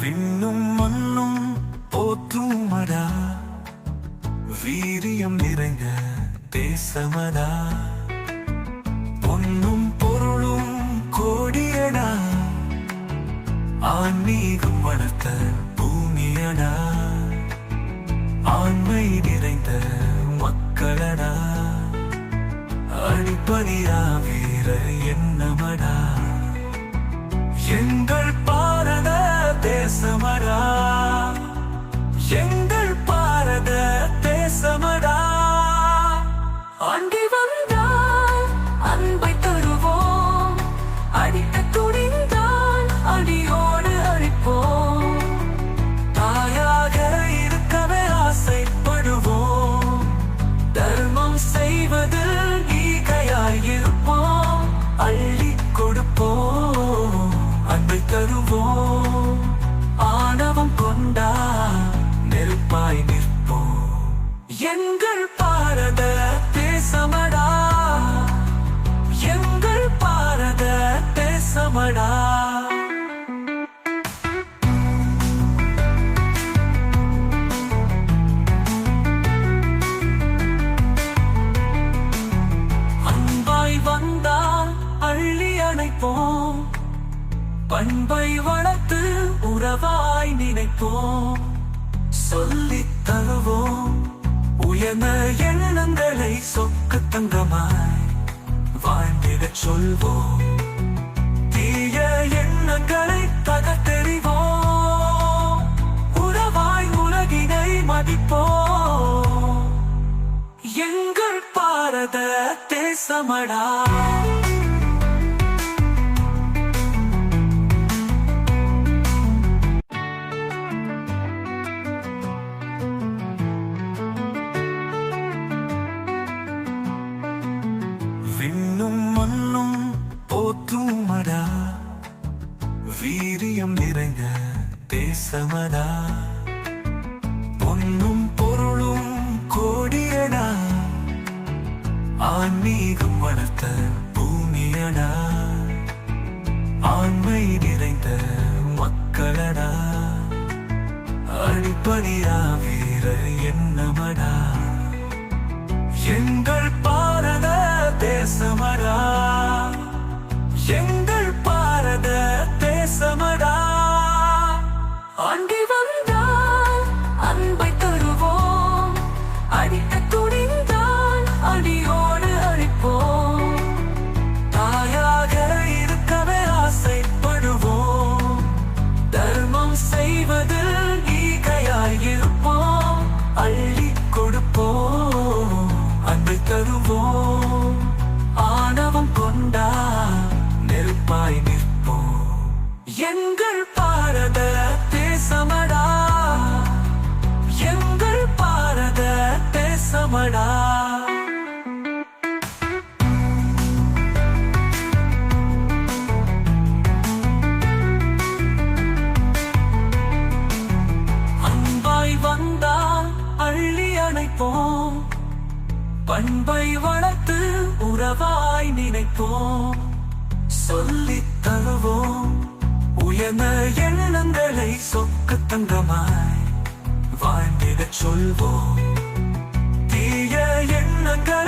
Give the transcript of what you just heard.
விண்ணும் மண்ணும் போற்றுமடா வீரியம் நிறைந்த தேசமடா. பொன்னும் பொருளும் கோடியடா. ஆன்மீகம் வளர்த்த பூமியடா. ஆண்மை நிறைந்த மக்களடா. அடிப்படையா வீர என்னமடா எங்கள் பா எங்கள் பாரத பேசமடா எங்கள் பாரத பேசமடா அன்பாய் வந்தால் அள்ளி அணைப்போம். பண்பை வளர்த்து உறவாய் நினைப்போம். உயர்ந்த எண்ணங்களை சொக்கு தங்கமாய் வாழ்ந்திடச் சொல்வோம். தீய எண்ணங்களை தகத்தெறிவோம் உறவாய் உலகினை மதிப்போம். எங்கள் பாரத தேசமடா. போற்றுமடா வீரியம் நிறைந்த தேசமடா? பொன்னும் பொருளும் கோடியடா? ஆன்மீகம் வளர்த்த பூமியடா? ஆண்மை நிறைந்த மக்களடா? அடிப்படையா வீர என்னமடா எங்கள் எங்கள் பாரத பேசமடா எங்கள் பாரத பேசமடா அன்பாய் அள்ளி அணைப்போம். பண்பை வளர்த்து உறவாய் நினைப்போம். சொல்லித் தருவோம். என எண்ணங்களை சொக்கு தங்கமாய் வாழ்ந்திட சொல்வோம். தீய எண்ணங்கள்